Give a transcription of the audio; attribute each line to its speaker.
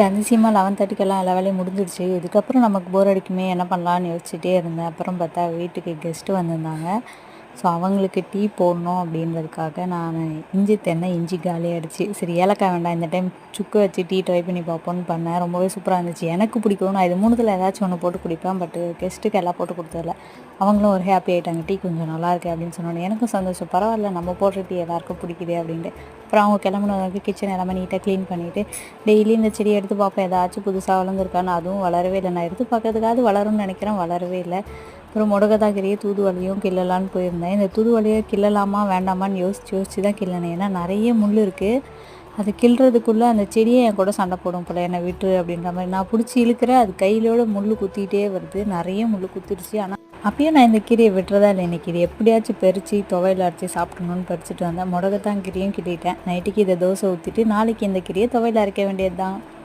Speaker 1: அதிசயமாக லெவன் தேர்ட்டிக்கெல்லாம் எல்லா வேலையும் முடிஞ்சிடுச்சு. இதுக்கப்புறம் நமக்கு போர் அடிக்குமே என்ன பண்ணலான்னு யோசிச்சுட்டே இருந்தேன். அப்புறம் பார்த்தா வீட்டுக்கு கெஸ்ட்டு வந்திருந்தாங்க. ஸோ அவங்களுக்கு டீ போடணும் அப்படின்றதுக்காக நான் இஞ்சி தென்னை இஞ்சி காலியாகிடுச்சு சரி ஏலக்காய் வேண்டாம் இந்த டைம் சுக்கு வச்சு டீ ட்ரை பண்ணி பார்ப்போன்னு பண்ணேன். ரொம்பவே சூப்பராக இருந்துச்சு. எனக்கு பிடிக்கும். நான் இது மூணுத்தில் ஏதாச்சும் ஒன்று போட்டு குடிப்பேன். பட் கெஸ்ட்டுக்கு எல்லாம் போட்டு கொடுத்ததில்ல. அவங்களும் ஒரு ஹாப்பி ஆகிட்டாங்க டீ கொஞ்சம் நல்லாயிருக்கு அப்படின்னு சொன்னோன்னே எனக்கும் சந்தோஷம். பரவாயில்ல நம்ம போடுற டீ எல்லாருக்கும் பிடிக்குது அப்படின்ட்டு. அப்புறம் அவங்க கிளம்புனதுக்கு கிச்சன் எல்லாமே நீட்டாக க்ளீன் பண்ணிவிட்டு டெய்லி இந்த செடியை எடுத்து பார்ப்பேன். ஏதாச்சும் புதுசாக வளர்ந்துருக்கான்னு அதுவும் வளரவே இல்லை. நான் எடுத்து பார்க்கறதுக்காவது வளரும்னு நினைக்கிறேன். வளரவே இல்லை. அப்புறம் முடகதாகிரியே தூதுவலையும் கிள்ளலான்னு போயிருந்தேன். இந்த தூதுவலையை கிள்ளலாமா வேண்டாமான்னு யோசிச்சு யோசிச்சு தான் கிள்ளனேன் ஏன்னா நிறைய முள் இருக்குது அது கிள்றதுக்குள்ளே அந்த செடியை என் கூட சண்டை போடும் போல. என்னை விட்டு அப்படின்ற மாதிரி. நான் பிடிச்சி இழுக்கிறேன். அது கையிலோட முள் குத்திக்கிட்டே வருது. நிறைய முள் குத்திடுச்சு ஆனால் அப்பயும் நான் இந்த கீரையை விட்டுறதா இல்லை. இன்னைக்கு இது எப்படியாச்சும் பறித்து துவையில் அரைச்சி சாப்பிடணும்னு பறிச்சுட்டு வந்தேன். முடகத்தான் கீரையும் கிட்டிட்டேன் நைட்டுக்கு இதை தோசை ஊற்றிட்டு நாளைக்கு இந்த கீரையை துவையில் அரைக்க வேண்டியது தான்